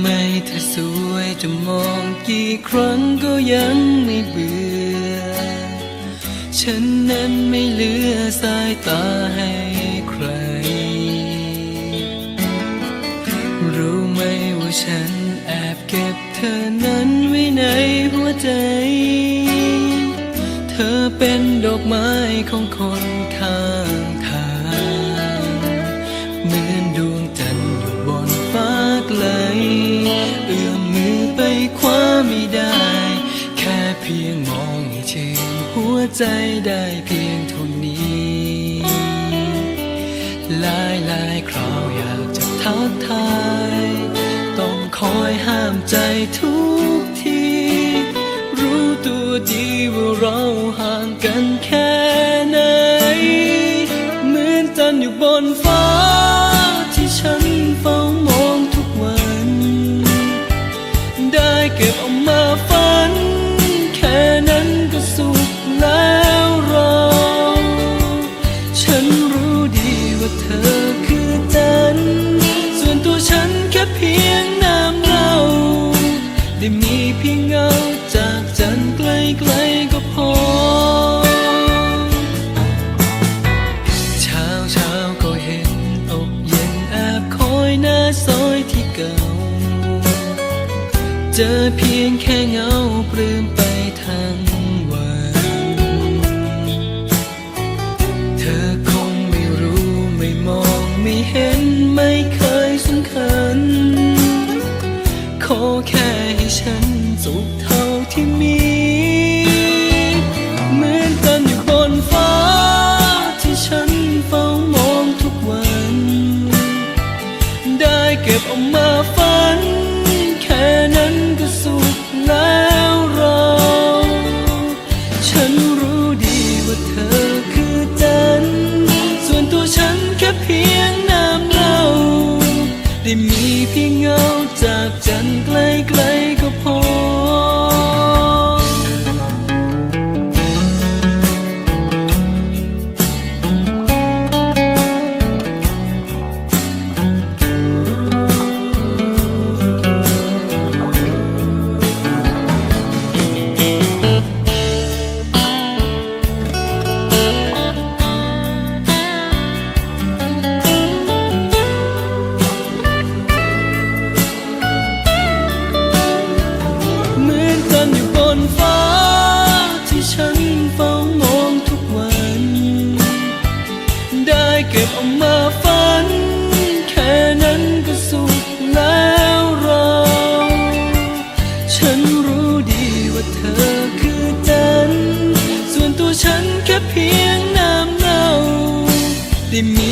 ไม่เธอสวยจะมองกี่ครั้งก็ยังไม่เบื่อ ฉันนั้นไม่เหลือสายตาให้ใคร รู้ไหมว่าฉันแอบเก็บเธอนั้นไว้ในหัวใจ เธอเป็นดอกไม้ของคนข้าง ใจได้เพียงเท่านี้หลายหลายคราวอยากจะทักทาย ต้องคอยห้ามใจทุกที รู้ตัวดีว่าเรา เจอเพียงแค่เงาปลื้มไปทั้งวัน เธอคงไม่รู้ไม่มองไม่เห็นไม่เคยสำคัญ ขอแค่ให้ฉันสุขเท่าที่มีเหมือนกันอยู่บนฟ้าที่ฉันเฝ้ามองทุกวัน ได้เก็บเอามาฝัน เธอคือจัน ส่วนตัวฉันแค่เพียงน้ำเล่า ได้มีเพียงเงาจากจันทร์ไกล me.